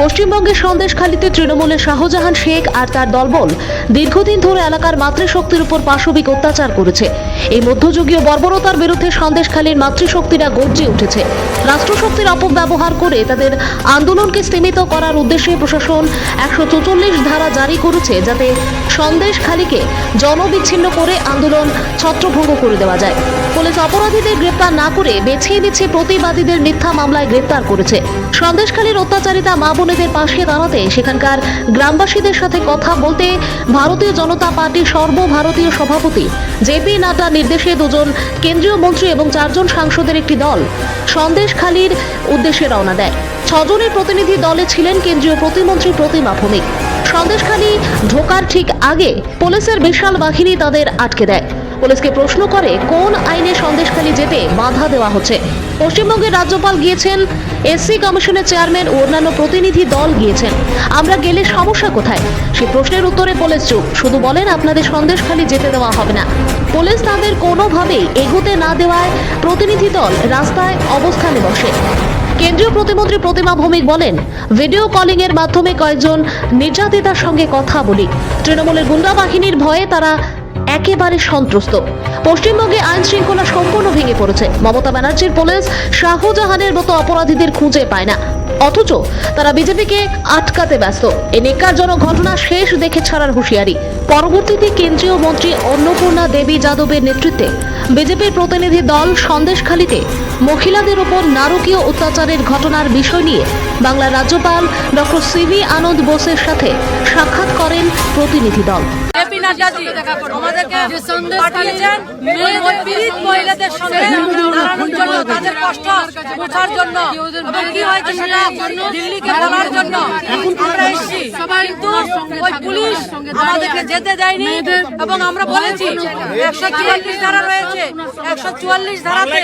পশ্চিমবঙ্গের সন্দেশখালীতে তৃণমূলের শাহজাহান শেখ আর তার দলবল দীর্ঘদিন ধরে এলাকার মাতৃশক্তির উপর পাশবিক অত্যাচার করেছে। এই মধ্যযুগীয় বর্বরতার বিরুদ্ধে সন্দেশখালীর মাতৃশক্তিরা গর্জে উঠেছে। রাষ্ট্রশক্তির অপব্যবহার করে তাদের আন্দোলনকে স্তীমিত করার উদ্দেশ্যে প্রশাসন একশো চৌচল্লিশ ধারা জারি করেছে যাতে সন্দেশখালীকে জনবিচ্ছিন্ন করে আন্দোলন ছত্রভঙ্গ করে দেওয়া যায়। পুলিশ অপরাধীদের গ্রেপ্তার না করে বেছে নিচ্ছে প্রতিবাদীদের মিথ্যা মামলায় গ্রেপ্তার করেছে। সন্দেশখালীর অত্যাচারিতা মা বোনেদের পাশে দাঁড়াতে সেখানকার গ্রামবাসীদের সাথে কথা বলতে ভারতীয় জনতা পার্টির সর্বভারতীয় সভাপতি জেপি নাড্ডার নির্দেশে দুজন কেন্দ্রীয় মন্ত্রী এবং চারজন সাংসদের একটি দল সন্দেশখালীর উদ্দেশ্যে রওনা দেয়। ছজনের প্রতিনিধি দলে ছিলেন কেন্দ্রীয় প্রতিমন্ত্রী প্রতিমা ভৌমিক। সন্দেশখালী ঢোকার ঠিক আগে পুলিশের বিশাল বাহিনী তাদের আটকে দেয়। পুলিশকে প্রশ্ন করে, কোন আইনে সন্দেশখালী যেতে বাধা দেওয়া হচ্ছে? পশ্চিমবঙ্গের রাজ্যপাল গিয়েছেন এসসি কমিশনের চেয়ারম্যান ও অন্যান্য প্রতিনিধি দল গিয়েছেন। আমরা গেলে সমস্যা কোথায়? সে প্রশ্নের উত্তরে পুলিশ চুপ। শুধু বলেন, আপনাদের সন্দেশখালী যেতে দেওয়া হবে না। পুলিশ তাদের কোনোভাবেই এগোতে না দেওয়ায় প্রতিনিধি দল রাস্তায় অবস্থানে বসে। কেন্দ্রীয় প্রতিমন্ত্রী প্রতিমা ভৌমিক বলেন, ভিডিও কলিং এর মাধ্যমে কয়েকজন নির্যাতিতার সঙ্গে কথা বলি। তৃণমূলের গুন্ডা বাহিনীর ভয়ে তারা একেবারে সন্ত্রস্ত। পশ্চিমবঙ্গে আইন শৃঙ্খলা সম্পূর্ণ ভেঙে পড়েছে। মমতা ব্যানার্জির পুলিশ শাহজাহানের মতো অপরাধীদের খুঁজে পায় না। অথচ তারা বিজেপিকে আটকাতে ব্যস্ত। এই নেকারজনক ঘটনা শেষ দেখে ছাড়ার হুঁশিয়ারি। পরবর্তীতে কেন্দ্রীয় মন্ত্রী অন্নপূর্ণা দেবী যাদবের নেতৃত্বে বিজেপির প্রতিনিধি দল সন্দেশখালিতে মহিলাদের উপর নারকীয় অত্যাচারের ঘটনার বিষয় নিয়ে বাংলার রাজ্যপাল ডক্টর সিভি আনন্দ বোসের সাথে সাক্ষাৎ করেন প্রতিনিধি দল। মহিলাদের সঙ্গে জন্য, তাদের কষ্ট জন্য। কি হয়েছে সেটা দিল্লিকে বলার জন্য আমরা এসেছি। কিন্তু ওই পুলিশ আমাদেরকে যেতে দেয়নি এবং আমরা বলেছি একশো চুয়াল্লিশ ধারা রয়েছে একশো চুয়াল্লিশ ধারাতে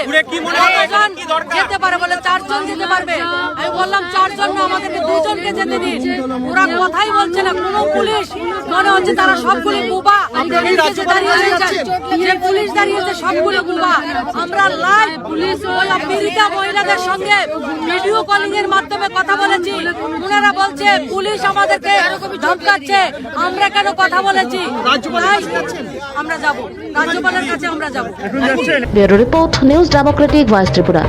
যেতে পারে বলে চারজন যেতে পারবে? আমি বললাম চারজন না আমাদেরকে দুজনকে যেতে দিন। ওরা কথাই বলছে না। কোনো পুলিশ মনে হচ্ছে তারা সবগুলি বুবা। যে পুলিশ দাঁড়িয়েছে সবগুলো বুবা। আমরা লাইভ পুলিশ পীড়িতা মহিলাদের সঙ্গে ভিডিও কলিং এর মাধ্যমে কথা বলেছি। ওনারা বলছে পুলিশ আমাদেরকে ধমকাচ্ছে। আমরা কেন কথা বলেছি? আমরা যাব। রাজ্যপালের কাছে আমরা যাব। Bureau report news democratic voice Tripura.